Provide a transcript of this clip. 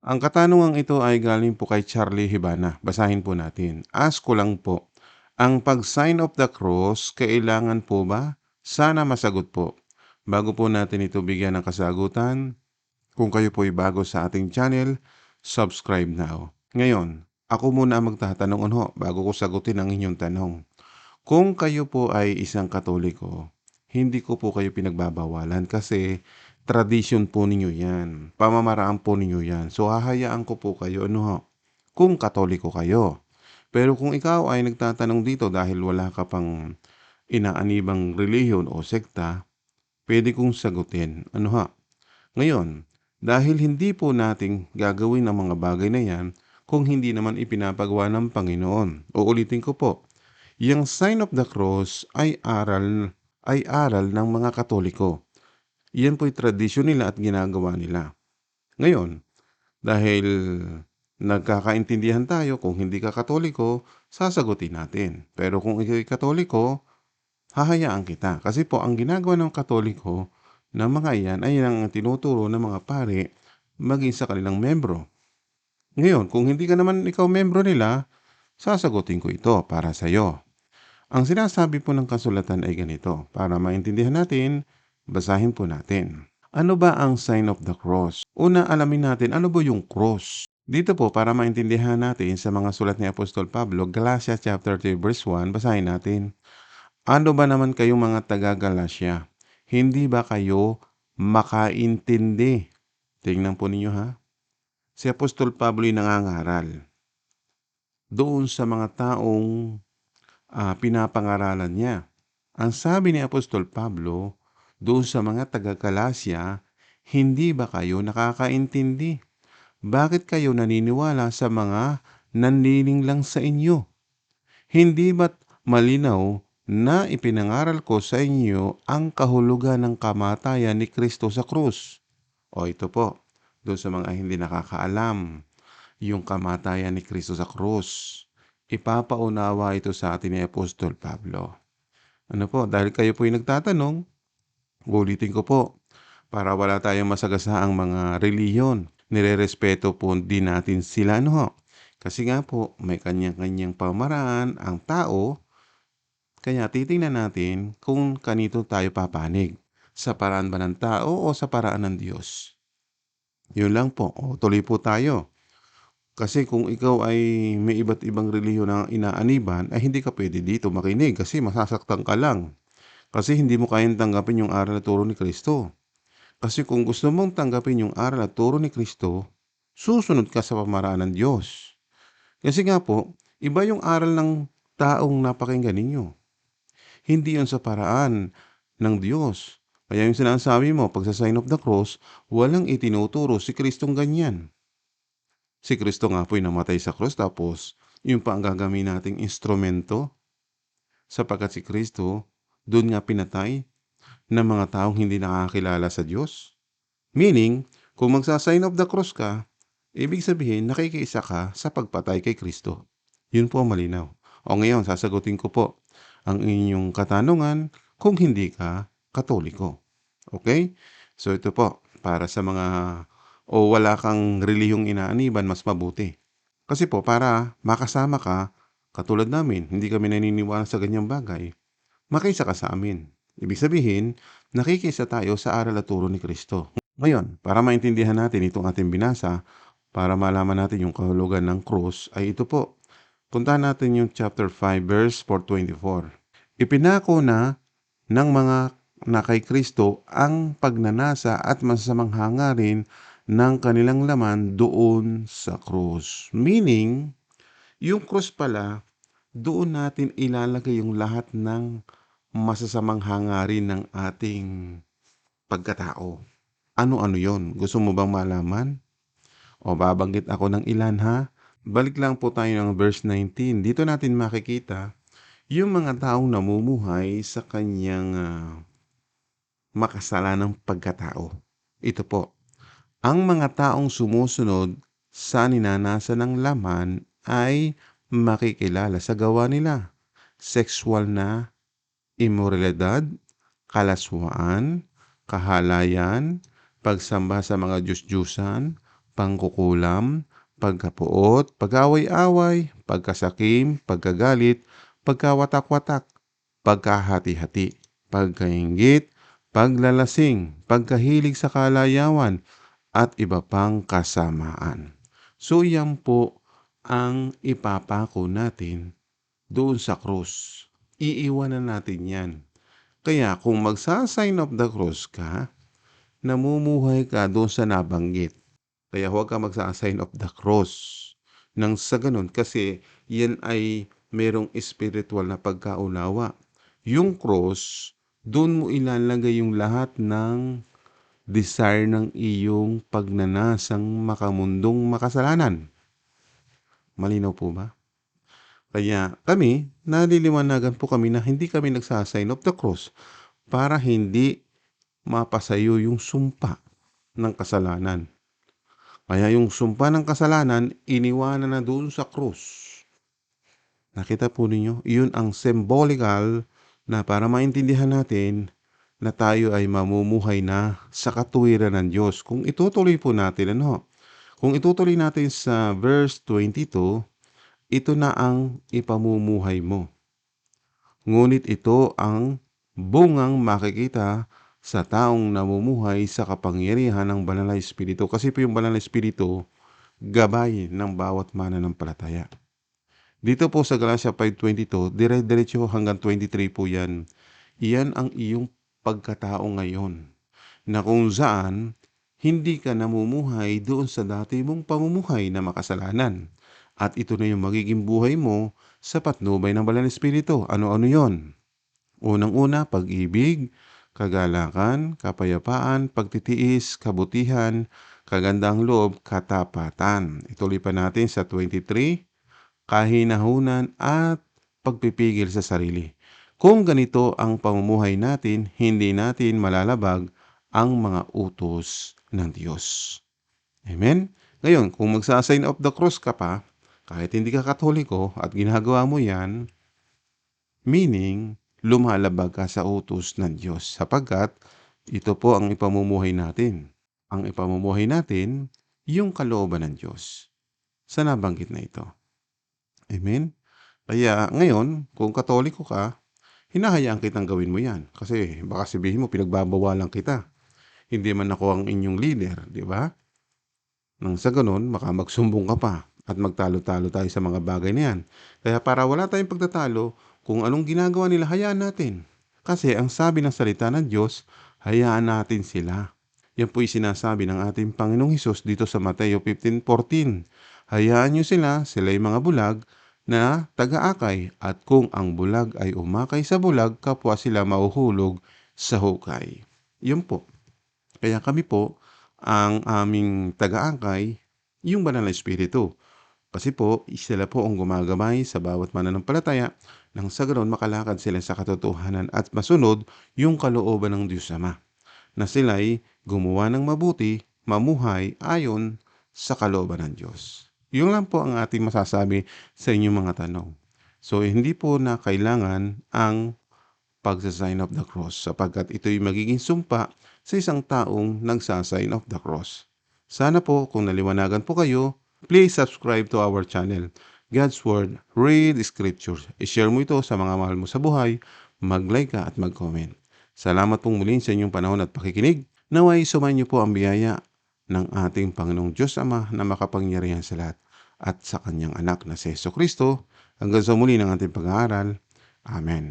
Ang katanungang ito ay galing po kay Charlie Hibana. Basahin po natin. Ask ko lang po, ang pag-sign of the cross, kailangan po ba? Sana masagot po. Bago po natin ito bigyan ng kasagutan, kung kayo po ay bago sa ating channel, subscribe now. Ngayon, ako muna ang magtatanong ano bago ko sagutin ang inyong tanong. Kung kayo po ay isang katoliko, hindi ko po kayo pinagbabawalan kasi tradisyon po ninyo yan. Pamamaraan po ninyo yan. So hahayaan ko po kayo ano ho, kung katoliko kayo. Pero kung ikaw ay nagtatanong dito dahil wala ka pang inaanibang relihiyon o sekta, pwede kong sagutin. Ano ha? Ngayon, dahil hindi po nating gagawin ang mga bagay na yan kung hindi naman ipinapagawa ng Panginoon. Uulitin ko po, yung sign of the cross ay aral ay aral ng mga Katoliko. Iyan po'y tradisyon nila at ginagawa nila. Ngayon, dahil nagkakaintindihan tayo kung hindi ka katoliko, sasagutin natin. Pero kung ikaw ay katoliko, hahayaan kita. Kasi po, ang ginagawa ng katoliko na mga iyan ay ang tinuturo ng mga pare maging sa kanilang membro. Ngayon, kung hindi ka naman ikaw membro nila, sasagutin ko ito para sa iyo. Ang sinasabi po ng kasulatan ay ganito. Para maintindihan natin, basahin po natin. Ano ba ang sign of the cross? Una, alamin natin ano ba yung cross. Dito po, para maintindihan natin sa mga sulat ni Apostol Pablo, Galatia chapter 3 verse 1, basahin natin. Ano ba naman kayong mga taga-Galatia? Hindi ba kayo makaintindi? Tingnan po ninyo ha. Si Apostol Pablo ay nangangaral doon sa mga taong uh, pinapangaralan niya. Ang sabi ni Apostol Pablo doon sa mga taga-Galacia, hindi ba kayo nakakaintindi? Bakit kayo naniniwala sa mga nanliling sa inyo? Hindi ba't malinaw na ipinangaral ko sa inyo ang kahulugan ng kamatayan ni Kristo sa krus? O ito po, doon sa mga hindi nakakaalam, yung kamatayan ni Kristo sa krus. Ipapaunawa ito sa atin ni Apostol Pablo. Ano po, dahil kayo po yung nagtatanong, ulitin ko po, para wala tayong masagasaang mga reliyon nirerespeto po din natin sila no. Kasi nga po, may kanyang-kanyang pamaraan ang tao, kaya titingnan natin kung kanito tayo papanig. Sa paraan ba ng tao o sa paraan ng Diyos? Yun lang po. O, tuloy po tayo. Kasi kung ikaw ay may iba't ibang relihiyon na inaaniban, ay hindi ka pwede dito makinig kasi masasaktan ka lang. Kasi hindi mo kayang tanggapin yung aral at turo ni Kristo. Kasi kung gusto mong tanggapin yung aral at turo ni Kristo, susunod ka sa pamaraan ng Diyos. Kasi nga po, iba yung aral ng taong napakinggan ninyo. Hindi yon sa paraan ng Diyos. Kaya yung sinasabi mo, pag sa sign of the cross, walang itinuturo si Kristong ganyan. Si Kristo nga po'y namatay sa cross tapos yung pa ang gagawin nating instrumento sapagkat si Kristo doon nga pinatay ng mga taong hindi nakakilala sa Diyos? Meaning, kung magsa-sign of the cross ka, ibig sabihin nakikiisa ka sa pagpatay kay Kristo. Yun po malinaw. O ngayon, sasagutin ko po ang inyong katanungan kung hindi ka katoliko. Okay? So ito po, para sa mga o wala kang relihiyong inaaniban, mas mabuti. Kasi po, para makasama ka, katulad namin, hindi kami naniniwala sa ganyang bagay, makaisa ka sa amin. Ibig sabihin, nakikisa tayo sa aral at turo ni Kristo. Ngayon, para maintindihan natin itong ating binasa, para malaman natin yung kahulugan ng cross, ay ito po. Puntahan natin yung chapter 5 verse 424. Ipinako na ng mga na kay Kristo ang pagnanasa at masasamang hangarin ng kanilang laman doon sa cross. Meaning, yung cross pala, doon natin ilalagay yung lahat ng masasamang hangarin ng ating pagkatao. Ano-ano yon? Gusto mo bang malaman? O babanggit ako ng ilan ha? Balik lang po tayo ng verse 19. Dito natin makikita yung mga taong namumuhay sa kanyang uh, makasalanang pagkatao. Ito po, ang mga taong sumusunod sa ninanasa ng laman ay makikilala sa gawa nila. Sexual na imoralidad, kalaswaan, kahalayan, pagsamba sa mga Diyos-Diyusan, pangkukulam, pagkapuot, pag-away-away, pagkasakim, pagkagalit, pagkawatak-watak, pagkahati-hati, pagkainggit, paglalasing, pagkahilig sa kalayawan, at iba pang kasamaan. So yan po ang ipapako natin doon sa krus. Iiwanan natin yan. Kaya kung magsa-sign of the cross ka, namumuhay ka doon sa nabanggit. Kaya huwag ka magsa-sign of the cross. Nang sa ganun, kasi yan ay merong spiritual na pagkaunawa. Yung cross, doon mo ilalagay yung lahat ng desire ng iyong pagnanasang makamundong makasalanan. Malinaw po ba? Kaya kami, naliliwanagan po kami na hindi kami nagsasign of the cross para hindi mapasayo yung sumpa ng kasalanan. Kaya yung sumpa ng kasalanan, iniwanan na doon sa krus. Nakita po ninyo, yun ang symbolical na para maintindihan natin na tayo ay mamumuhay na sa katuwiran ng Diyos. Kung itutuloy po natin, ano? Kung itutuloy natin sa verse 22, ito na ang ipamumuhay mo. Ngunit ito ang bungang makikita sa taong namumuhay sa kapangyarihan ng banal na espiritu. Kasi po yung banal na espiritu, gabay ng bawat mananampalataya. Dito po sa Galatia 5.22, dire-diretso hanggang 23 po yan. Iyan ang iyong pagkatao ngayon na kung saan hindi ka namumuhay doon sa dati mong pamumuhay na makasalanan. At ito na yung magiging buhay mo sa patnubay ng Banal na Espiritu. Ano-ano yon? Unang-una, pag-ibig, kagalakan, kapayapaan, pagtitiis, kabutihan, kagandang loob, katapatan. Ituloy pa natin sa 23, kahinahunan at pagpipigil sa sarili. Kung ganito ang pamumuhay natin, hindi natin malalabag ang mga utos ng Diyos. Amen? Ngayon, kung magsasign of the cross ka pa, kahit hindi ka katoliko at ginagawa mo yan, meaning, lumalabag ka sa utos ng Diyos sapagkat ito po ang ipamumuhay natin. Ang ipamumuhay natin, yung kalooban ng Diyos. Sa nabanggit na ito. Amen? Kaya ngayon, kung katoliko ka, hinahayaan kitang gawin mo yan. Kasi baka sabihin mo, pinagbabawalan kita. Hindi man ako ang inyong leader, di ba? Nang sa ganun, baka magsumbong ka pa at magtalo-talo tayo sa mga bagay na yan. Kaya para wala tayong pagtatalo, kung anong ginagawa nila, hayaan natin. Kasi ang sabi ng salita ng Diyos, hayaan natin sila. Yan po'y sinasabi ng ating Panginoong Hesus dito sa Mateo 15.14. Hayaan nyo sila, sila'y mga bulag, na taga-akay at kung ang bulag ay umakay sa bulag, kapwa sila mauhulog sa hukay. Yun po. Kaya kami po, ang aming taga-akay, yung banal na espiritu. Kasi po, sila po ang gumagabay sa bawat mananampalataya nang sa ganoon makalakad sila sa katotohanan at masunod yung kalooban ng Diyos Ama. Na sila'y gumawa ng mabuti, mamuhay ayon sa kalooban ng Diyos. Yun lang po ang ating masasabi sa inyong mga tanong. So, hindi po na kailangan ang pagsasign of the cross sapagkat ito'y magiging sumpa sa isang taong nagsasign of the cross. Sana po kung naliwanagan po kayo, please subscribe to our channel. God's Word, read Scriptures. I-share mo ito sa mga mahal mo sa buhay, mag-like ka at mag-comment. Salamat pong muli sa inyong panahon at pakikinig. Naway sumayin niyo po ang biyaya ng ating Panginoong Diyos Ama na makapangyarihan sa lahat at sa kanyang anak na si Yeso Kristo hanggang sa muli ng ating pag-aaral. Amen.